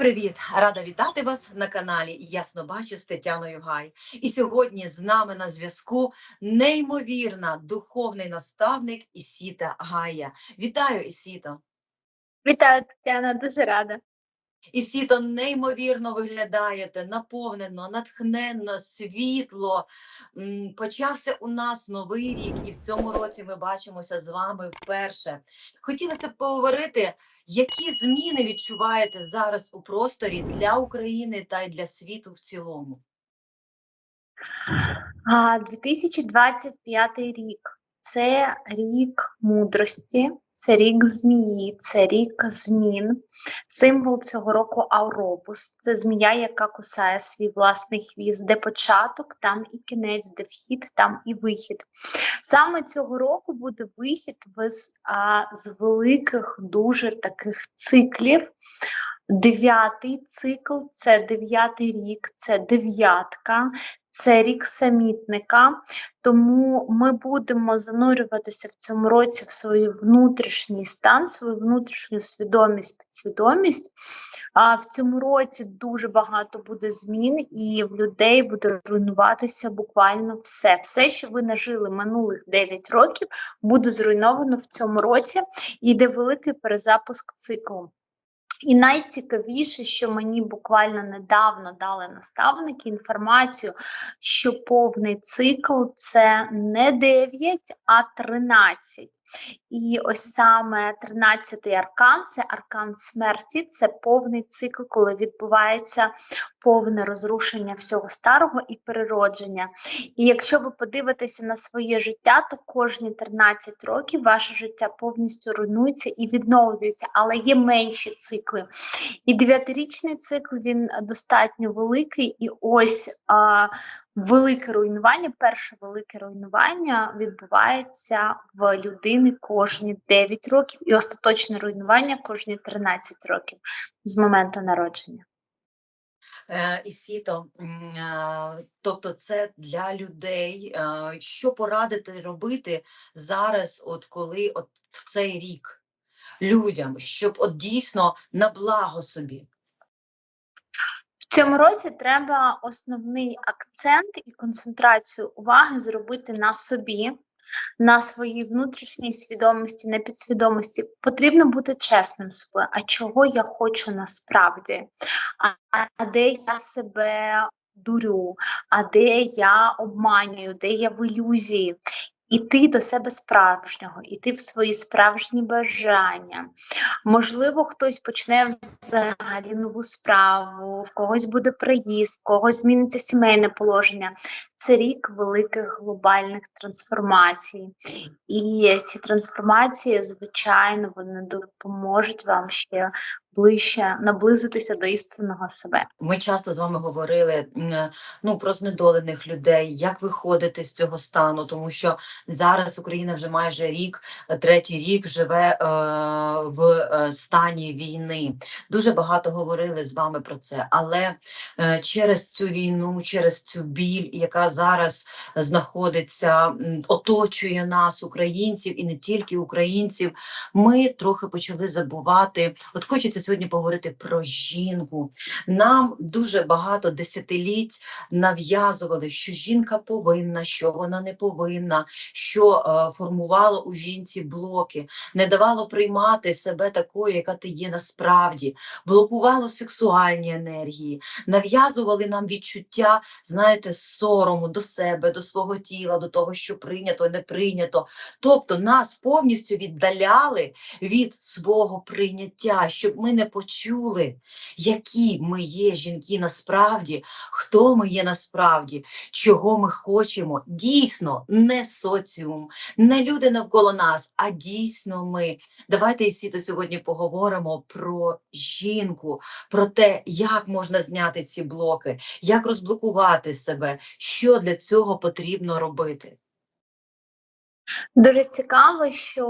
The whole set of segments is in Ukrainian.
привіт! Рада вітати вас на каналі Ясно бачу з Тетяною Гай. І сьогодні з нами на зв'язку неймовірна духовний наставник Ісіта Гая. Вітаю, Ісіто! Вітаю, Тетяна, дуже рада. Ісіто, неймовірно виглядаєте, наповнено, натхненно, світло. Почався у нас новий рік, і в цьому році ми бачимося з вами вперше. Хотілося б поговорити, які зміни відчуваєте зараз у просторі для України та й для світу в цілому. А 2025 рік це рік мудрості, це рік змії, це рік змін. Символ цього року Ауробус. Це змія, яка кусає свій власний хвіст, де початок, там і кінець, де вхід, там і вихід. Саме цього року буде вихід з, а, з великих дуже таких циклів. Дев'ятий цикл це дев'ятий рік, це дев'ятка, це рік самітника. Тому ми будемо занурюватися в цьому році в свій внутрішній стан, свою внутрішню свідомість, підсвідомість. А в цьому році дуже багато буде змін, і в людей буде руйнуватися буквально все. Все, що ви нажили минулих 9 років, буде зруйновано в цьому році. І йде великий перезапуск циклу. І найцікавіше, що мені буквально недавно дали наставники інформацію, що повний цикл це не 9, а 13. І ось саме 13-й аркан це аркан смерті, це повний цикл, коли відбувається повне розрушення всього старого і переродження. І якщо ви подивитеся на своє життя, то кожні 13 років ваше життя повністю руйнується і відновлюється, але є менші цикли. І дев'ятирічний цикл він достатньо великий, і ось велике руйнування, перше велике руйнування відбувається в людини кожні 9 років, і остаточне руйнування кожні 13 років з моменту народження. Е, Ісіто, м, е, тобто це для людей. е, Що порадити робити зараз, от коли от в цей рік людям, щоб от дійсно на благо собі? Цьому році треба основний акцент і концентрацію уваги зробити на собі, на своїй внутрішній свідомості, на підсвідомості. Потрібно бути чесним собою. А чого я хочу насправді? А, а де я себе дурю, а де я обманюю, де я в ілюзії? Іти до себе справжнього, іти в свої справжні бажання. Можливо, хтось почне взагалі нову справу, в когось буде приїзд, в когось зміниться сімейне положення. Це рік великих глобальних трансформацій. І ці трансформації, звичайно, вони допоможуть вам ще ближче наблизитися до істинного себе. Ми часто з вами говорили ну, про знедолених людей, як виходити з цього стану, тому що зараз Україна вже майже рік, третій рік живе е, в е, стані війни. Дуже багато говорили з вами про це, але е, через цю війну, через цю біль, яка зараз знаходиться, оточує нас, українців, і не тільки українців, ми трохи почали забувати. От хочеться сьогодні поговорити про жінку. Нам дуже багато десятиліть нав'язували, що жінка повинна, що вона не повинна, що е, формувало у жінці блоки, не давало приймати себе такою, яка ти є насправді, блокувало сексуальні енергії, нав'язували нам відчуття, знаєте, сорому до себе, до свого тіла, до того, що прийнято, не прийнято. Тобто нас повністю віддаляли від свого прийняття, щоб ми не почули, які ми є жінки насправді, хто ми є насправді, чого ми хочемо. Дійсно, не соціум, не люди навколо нас, а дійсно ми. Давайте Ісіто, сьогодні поговоримо про жінку, про те, як можна зняти ці блоки, як розблокувати себе, що для цього потрібно робити. Дуже цікаво, що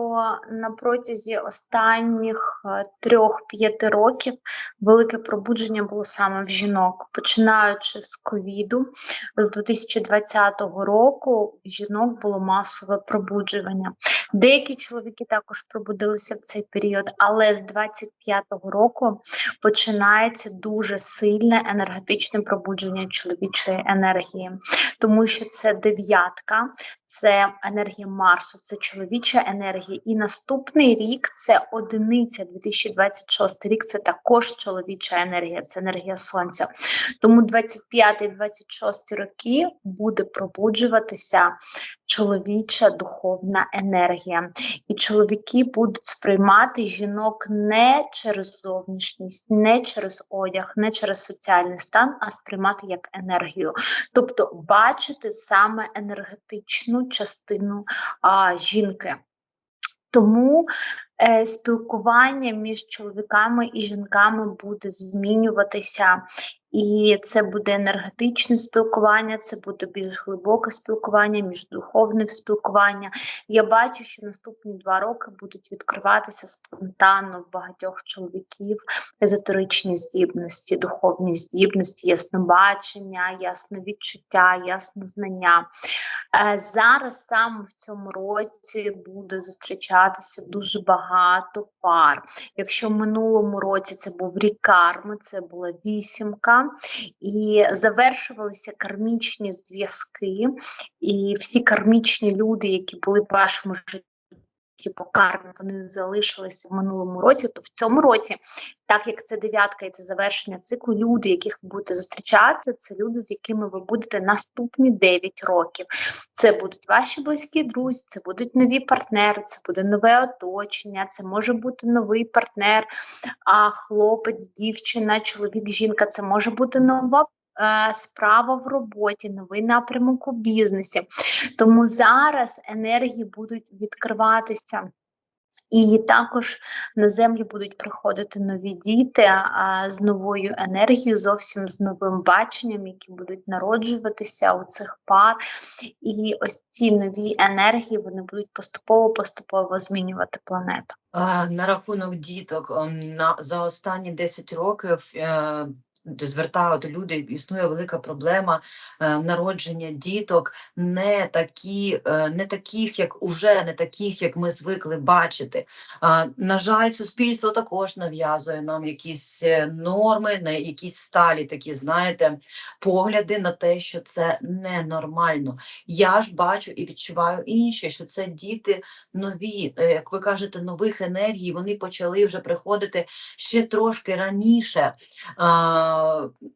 на протязі останніх е, трьох-п'яти років велике пробудження було саме в жінок, починаючи з ковіду, з 2020 року жінок було масове пробудження. Деякі чоловіки також пробудилися в цей період, але з 25-го року починається дуже сильне енергетичне пробудження чоловічої енергії, тому що це дев'ятка, це енергія Марсу, це чоловіча енергія. І наступний рік це одиниця, 2026 рік це також чоловіча енергія, це енергія сонця. Тому 25-26 роки буде пробуджуватися чоловіча духовна енергія. І чоловіки будуть сприймати жінок не через зовнішність, не через одяг, не через соціальний стан, а сприймати як енергію. Тобто бачити саме енергетичну частину а, жінки. Тому е, спілкування між чоловіками і жінками буде змінюватися, і це буде енергетичне спілкування, це буде більш глибоке спілкування, міждуховне спілкування. Я бачу, що наступні два роки будуть відкриватися спонтанно в багатьох чоловіків езотеричні здібності, духовні здібності, яснобачення, ясновідчуття, яснознання. Е, Зараз саме в цьому році буде зустрічатися дуже багато пар. Якщо в минулому році це був рік карми, це була вісімка, і завершувалися кармічні зв'язки, і всі кармічні люди, які були в вашому житті. По кармі вони залишилися в минулому році, то в цьому році, так як це дев'ятка і це завершення циклу, люди, яких ви будете зустрічати, це люди, з якими ви будете наступні 9 років. Це будуть ваші близькі друзі, це будуть нові партнери, це буде нове оточення, це може бути новий партнер, а хлопець, дівчина, чоловік, жінка. Це може бути нова. Е, Справа в роботі, новий напрямок у бізнесі. Тому зараз енергії будуть відкриватися. І також на землю будуть приходити нові діти а, з новою енергією, зовсім з новим баченням, які будуть народжуватися у цих пар. І ось ці нові енергії вони будуть поступово-поступово змінювати планету. На рахунок діток на за останні 10 років е, звертають люди, існує велика проблема е, народження діток не такі, е, не таких, як уже не таких, як ми звикли бачити. На жаль, суспільство також нав'язує нам якісь е, норми, на якісь сталі такі, знаєте, погляди на те, що це ненормально. Я ж бачу і відчуваю інше, що це діти нові, е, як ви кажете, нових енергій, вони почали вже приходити ще трошки раніше. А,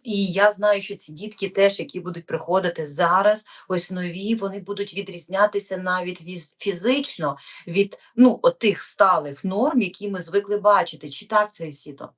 і я знаю, що ці дітки теж, які будуть приходити зараз, ось нові, вони будуть відрізнятися навіть фізично від ну, тих сталих норм, які ми звикли бачити. Чи так це сіто?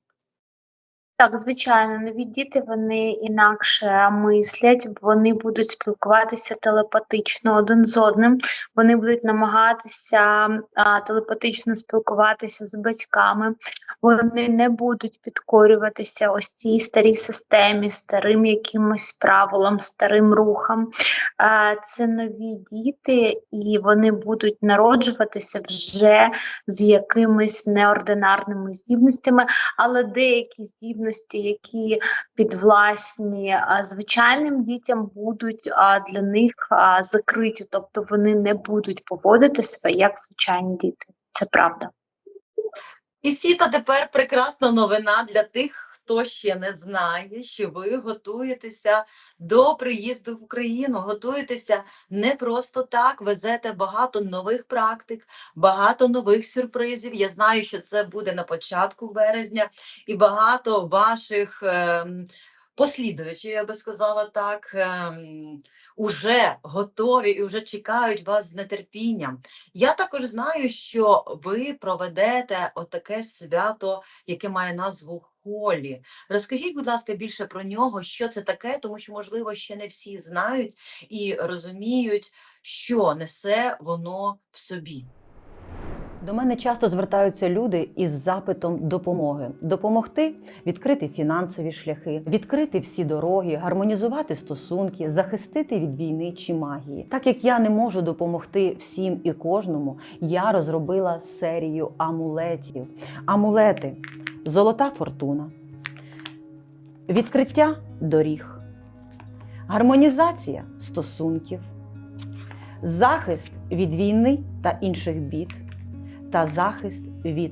Так, звичайно, нові діти вони інакше мислять, вони будуть спілкуватися телепатично один з одним. Вони будуть намагатися а, телепатично спілкуватися з батьками. Вони не будуть підкорюватися ось цій старій системі, старим якимось правилам, старим рухам. А, це нові діти, і вони будуть народжуватися вже з якимись неординарними здібностями, але деякі здібності, які підвласні звичайним дітям, будуть для них закриті, тобто вони не будуть поводити себе як звичайні діти. Це правда. І сіта тепер прекрасна новина для тих, хто ще не знає, що ви готуєтеся до приїзду в Україну. Готуєтеся не просто так, везете багато нових практик, багато нових сюрпризів. Я знаю, що це буде на початку березня, і багато ваших. Послідувачів, я би сказала так, ем, уже готові і вже чекають вас з нетерпінням. Я також знаю, що ви проведете отаке свято, яке має назву Холі. Розкажіть, будь ласка, більше про нього, що це таке, тому що, можливо, ще не всі знають і розуміють, що несе воно в собі. До мене часто звертаються люди із запитом допомоги, допомогти відкрити фінансові шляхи, відкрити всі дороги, гармонізувати стосунки, захистити від війни чи магії. Так як я не можу допомогти всім і кожному, я розробила серію амулетів. Амулети, золота фортуна, відкриття доріг, гармонізація стосунків, захист від війни та інших бід, та захист від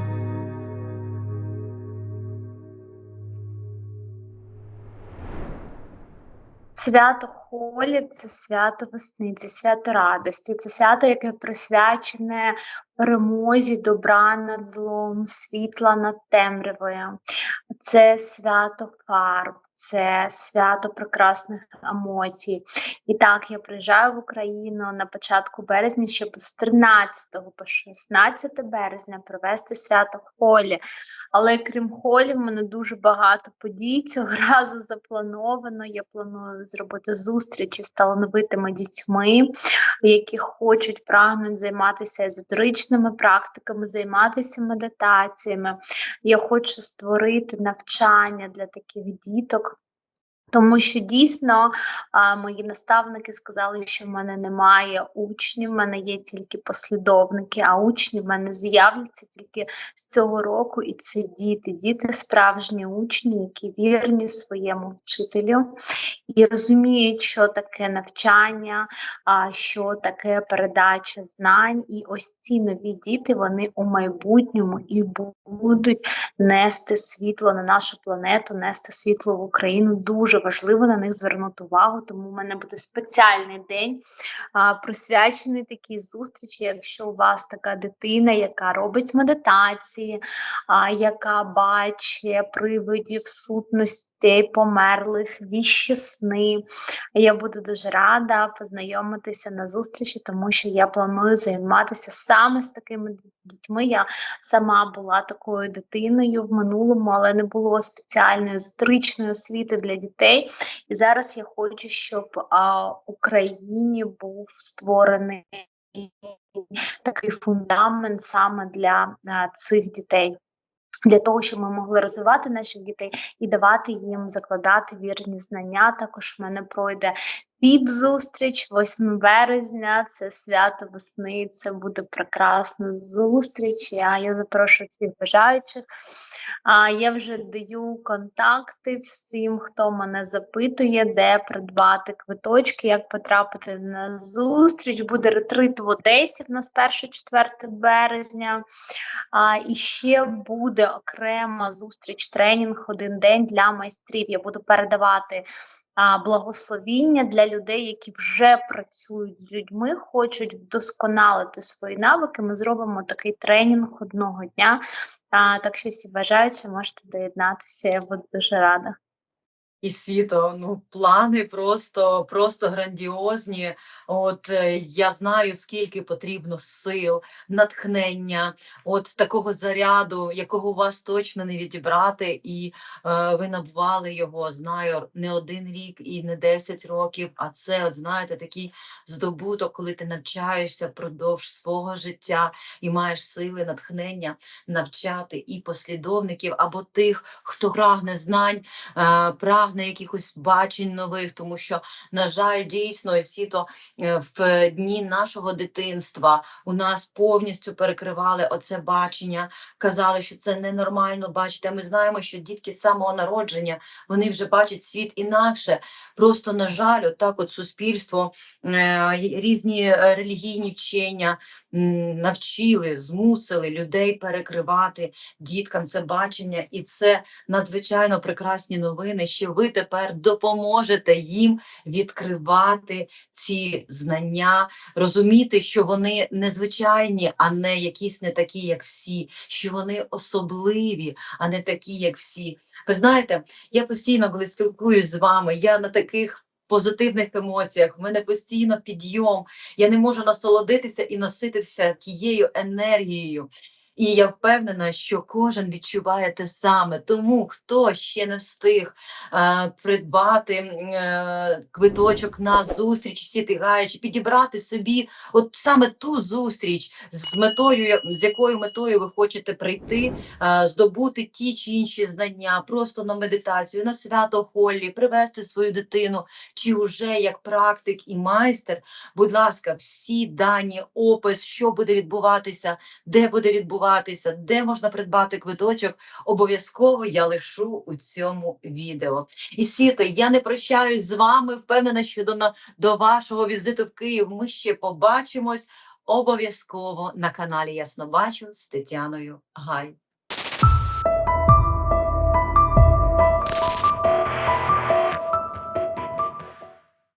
Свято Холі це свято весни, це свято радості, це свято, яке присвячене перемозі добра над злом, світла над темрявою. Це свято фарб, це свято прекрасних емоцій. І так, я приїжджаю в Україну на початку березня, щоб з 13 по 16 березня провести свято Холі. Але крім холі, в мене дуже багато подій цього разу заплановано. Я планую зробити зустрічі з талановитими дітьми, які хочуть прагнуть займатися езотеричними практиками, займатися медитаціями. Я хочу створити навчання для таких діток. Тому що дійсно мої наставники сказали, що в мене немає учнів, в мене є тільки послідовники, а учні в мене з'являться тільки з цього року, і це діти, діти справжні учні, які вірні своєму вчителю і розуміють, що таке навчання, що таке передача знань. І ось ці нові діти вони у майбутньому і будуть нести світло на нашу планету, нести світло в Україну. Дуже важливо на них звернути увагу. Тому в мене буде спеціальний день присвячений такій зустрічі. Якщо у вас така дитина, яка робить медитації, яка бачить привидів сутностей померлих, віщі сни. Я буду дуже рада познайомитися на зустрічі, тому що я планую займатися саме з такими дітьми. Я сама була такою дитиною в минулому, але не було спеціальної езотеричної освіти для дітей. І зараз я хочу, щоб а, Україні був створений такий фундамент саме для а, цих дітей. Для того, щоб ми могли розвивати наших дітей і давати їм закладати вірні знання. Також в мене пройде піп-зустріч 8 березня. Це свято весни. Це буде прекрасна зустріч. Я, я запрошую всіх бажаючих. А я вже даю контакти всім, хто мене запитує, де придбати квиточки, як потрапити на зустріч. Буде ретрит в Одесі в нас 1-4 березня. А, і ще буде окрема зустріч, тренінг один день для майстрів. Я буду передавати благословіння для людей, які вже працюють з людьми, хочуть вдосконалити свої навики. Ми зробимо такий тренінг одного дня. Так що всі бажаючі можете доєднатися. Я буду дуже рада. І світо, ну плани просто, просто грандіозні. От е, я знаю, скільки потрібно сил, натхнення, от такого заряду, якого у вас точно не відібрати, і е, ви набували його, знаю, не один рік і не 10 років. А це, от знаєте, такий здобуток, коли ти навчаєшся впродовж свого життя і маєш сили, натхнення навчати і послідовників або тих, хто прагне знань, е, прагне якихось бачень нових, тому що, на жаль, дійсно, всі то е, в дні нашого дитинства у нас повністю перекривали оце бачення, казали, що це ненормально бачити. А ми знаємо, що дітки з самого народження вони вже бачать світ інакше. Просто, на жаль, отак от суспільство, е, різні е, релігійні вчення навчили, змусили людей перекривати діткам це бачення, і це надзвичайно прекрасні новини, що ви тепер допоможете їм відкривати ці знання, розуміти, що вони незвичайні, а не якісь не такі, як всі, що вони особливі, а не такі, як всі. Ви знаєте, я постійно, коли спілкуюсь з вами, я на таких. Позитивних емоціях, в мене постійно підйом. Я не можу насолодитися і насититися тією енергією. І я впевнена, що кожен відчуває те саме. Тому хто ще не встиг е, придбати е, квиточок на зустріч сіти гаючи, підібрати собі от саме ту зустріч з метою, з якою метою ви хочете прийти, е, здобути ті чи інші знання, просто на медитацію, на свято Холлі, привести свою дитину, чи вже як практик і майстер. Будь ласка, всі дані, опис, що буде відбуватися, де буде відбуватися, де можна придбати квиточок, обов'язково я лишу у цьому відео. І сіто, я не прощаюсь з вами. Впевнена, що до, до вашого візиту в Київ ми ще побачимось обов'язково на каналі Ясно Бачу з Тетяною Гай.